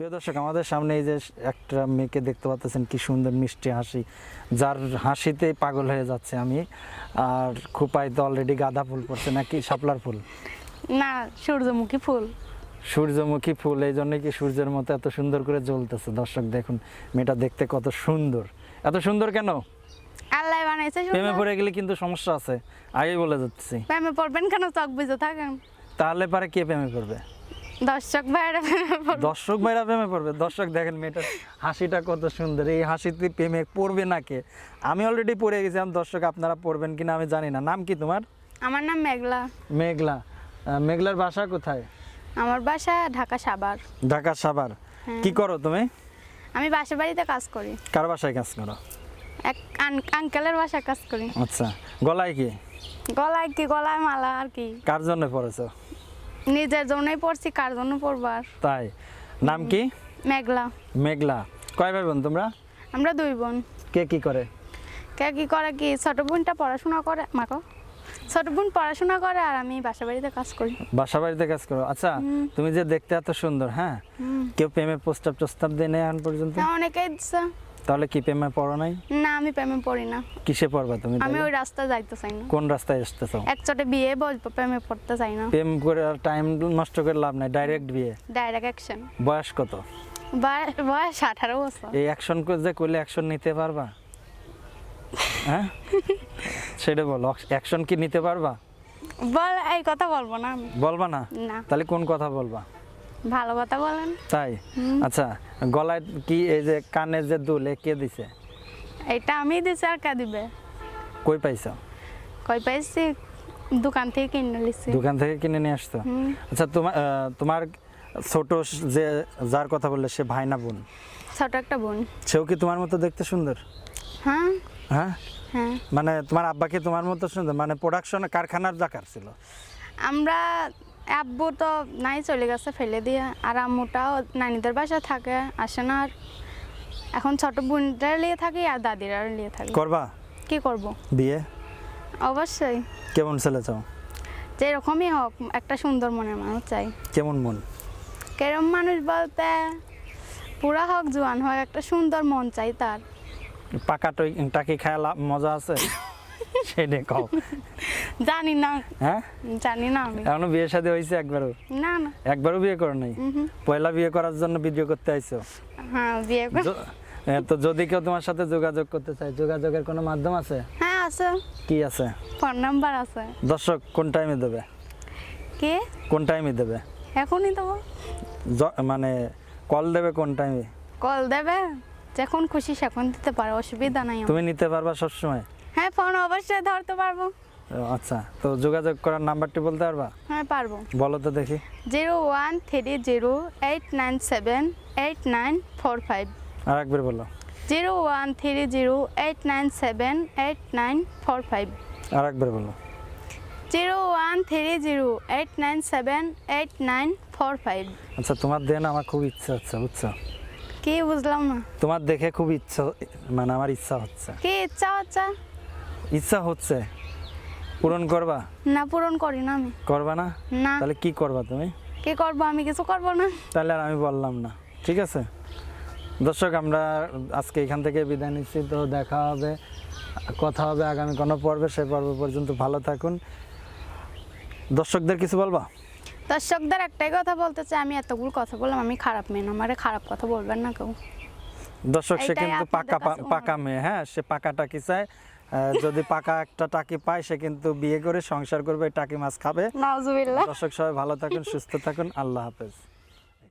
প্রিয় দর্শক আমাদের সামনে এই যে একটা মেয়েকে দেখতে পাচ্ছেন কি সুন্দর মিষ্টি হাসি। যার হাসিতে পাগল হয়ে যাচ্ছে আমি। আর খুপাই তো অলরেডি গাঁদা ফুল পড়ছে নাকি শাপলার ফুল? না সূর্যমুখী ফুল। সূর্যমুখী ফুল এই জন্য কি সূর্যের মতো এত সুন্দর করে জ্বলতেছে? দর্শক দেখুন মেয়েটা দেখতে কত সুন্দর। এত সুন্দর কেন? আল্লাহ বানাইছে সুন্দর। প্রেমে পড়ে গেলে কিন্তু সমস্যা আছে। আগেই বলে যাচ্ছি। প্রেমে পড়বেন কেন? চক বুঝে থাকেন। তাহলে পারে কে প্রেমে পড়বে? দর্শক ভাইরা দর্শক ভাইরা প্রেমে পড়বে। দর্শক দেখেন মেয়েটার হাসিটা কত সুন্দর। এই হাসিতে প্রেমে পড়বে না কে? আমি অলরেডি পড়ে গেছিলাম। দর্শক আপনারা পড়বেন কিনা আমি জানি না। নাম কি তোমার? আমার নাম মেঘলা। মেঘলা। মেঘলার বাসা কোথায়? আমার বাসা ঢাকা সাভার। ঢাকা সাভার। হ্যাঁ। কি করো তুমি? আমি বাসা বাড়িতে কাজ করি। কার বাসায় কাজ করো? এক আঙ্কেলের বাসায় কাজ করি। আচ্ছা। গলায় কি? গলায় কি? গলায় মালা আর কি। কার জন্য পড়েছো? নিজের জন্যই পড়ছি কার জন্য পড়বার? তাই। নাম কি? মেঘলা। মেঘলা। কয় ভাই বোন তোমরা? আমরা দুই বোন। কে কি করে? কে কি করে কি? ছোট বোনটা পড়াশোনা করে মাকো ছোট বোন পড়াশোনা করে আর আমি বাসা বাড়িতে কাজ করি। বাসা বাড়িতে কাজ করো? আচ্ছা তুমি যে দেখতে এত সুন্দর হ্যাঁ? কেউ প্রেমে প্রস্তাব প্রস্তাব দেয় না এখন পর্যন্ত? অনেকেই দিচ্ছে তাহলে কি প্রেমে পড়ো নাই? না আমি প্রেমে পড়ি না। কিসে পড়বা তুমি আমি ওই রাস্তায় যাইতে চাই না। কোন রাস্তায় আসতে চাও? এক চটে বিয়ে বসবো প্রেমে পড়তে চাই না। প্রেম করে আর টাইম নষ্ট করে লাভ নাই ডাইরেক্ট বিয়ে। ডাইরেক্ট অ্যাকশন বয়স কত? বয়স আঠারো বছর। এই অ্যাকশন করে যে করলে অ্যাকশন নিতে পারবা? হ্যাঁ? সেটা বলো অ্যাকশন কি নিতে পারবা? বল এই কথা বলব না বলবা না। তাহলে কোন কথা বলবা? ভালো কথা বলেন। তাই? আচ্ছা গলায় কি এই যে কানে যে দুল এ কে দিছে? এটা আমি দিছি আর কে দিবে? কই পাইছো? কই পাইছি? দোকান থেকে কিনে লিছি দোকান থেকে কিনে নিয়ে আসতো আচ্ছা তোমার তোমার ছোট যে যার কথা বললে সে ভাই না বোন? ছোট একটা বোন। সেও কি তোমার মতো দেখতে সুন্দর? হ্যাঁ। হ্যাঁ? হ্যাঁ। মানে তোমার আব্বা কি তোমার মতো সুন্দর? মানে প্রোডাকশন কারখানার জাকার ছিল? আমরা আব্বু তো নাই চলে গেছে ফেলে দিয়ে। আর আম্মুটাও নানিদের বাসা থাকে আসে না আর। এখন ছোট বোনটার নিয়ে থাকি আর দাদিরার নিয়ে থাকি। করবা? কি করব? বিয়ে? অবশ্যই। কেমন ছেলে চাও? যেরকমই হোক একটা সুন্দর মনের মানুষ চাই। কেমন মন? কেরম মানুষ বলতে পুরা হোক জোয়ান হোক একটা সুন্দর মন চাই তার। পাকা টাকি খায় লাভ মজা আছে? সেটা কও। জানি না। হ্যাঁ? জানি না আমি। এখনও বিয়ে শাদী হয়েছে একবারও? না না। একবারও বিয়ে করো নাই? পয়লা বিয়ে করার জন্য ভিডিও করতে আইছো? হ্যাঁ বিয়ে করে তো যদি কেউ তোমার সাথে যোগাযোগ করতে চায় যোগাযোগের কোনো মাধ্যম আছে? হ্যাঁ আছে। কি আছে? ফোন নাম্বার আছে। দর্শক কোন টাইমে দেবে? কে? কোন টাইমে দেবে? এখনই দেবো। মানে কল দেবে কোন টাইমে? কল দেবে। যখন খুশি সেখন দিতে পারো অসুবিধা নাই তুমি নিতে পারবা সবসময়? হ্যাঁ ফোন অবশ্যই ধরতে পারব। আচ্ছা। তো যোগাযোগ করার নাম্বারটি বলতে পারবা? হ্যাঁ পারব। বলো তো দেখি। Zero one three zero eight nine seven eight nine four five. আর একবার বলো। Zero one three zero eight nine seven eight nine four five. আর একবার বলো। Zero one three zero eight nine seven eight nine four five. আচ্ছা তোমার দেন আমার খুব ইচ্ছা হচ্ছে বুঝছ? কি বুঝলাম না। তোমার দেখে খুব ইচ্ছা মানে আমার ইচ্ছা হচ্ছে। কি ইচ্ছা হচ্ছে? ইচ্ছা হচ্ছে? পূরণ করবা? না পূরণ করি না আমি। করবা না? না। তাহলে কি করবা তুমি? কি করব? আমি কিছু করব না। তাহলে আর আমি বললাম না। ঠিক আছে? দর্শক আমরা আজকে এখান থেকে বিদায় নিচ্ছি। তো দেখা হবে কথা হবে আগামী কোনো পর্বে। সেই পর্ব পর্যন্ত ভালো থাকুন। দর্শকদের কিছু বলবা? দর্শকদের একটাই কথা বলতে চাই। আমি এতগুলো কথা বললাম আমি খারাপ মেয়ে না। আমারে খারাপ কথা বলবেন না কেউ। দর্শক সে কিন্তু পাকা পাকা মেয়ে হ্যাঁ? সে পাকাটা কি চায়। যদি পাকা একটা টাকি পায় সে কিন্তু বিয়ে করে সংসার করবে টাকি মাছ খাবে। দর্শক সবাই ভালো থাকুন সুস্থ থাকুন আল্লাহ হাফেজ।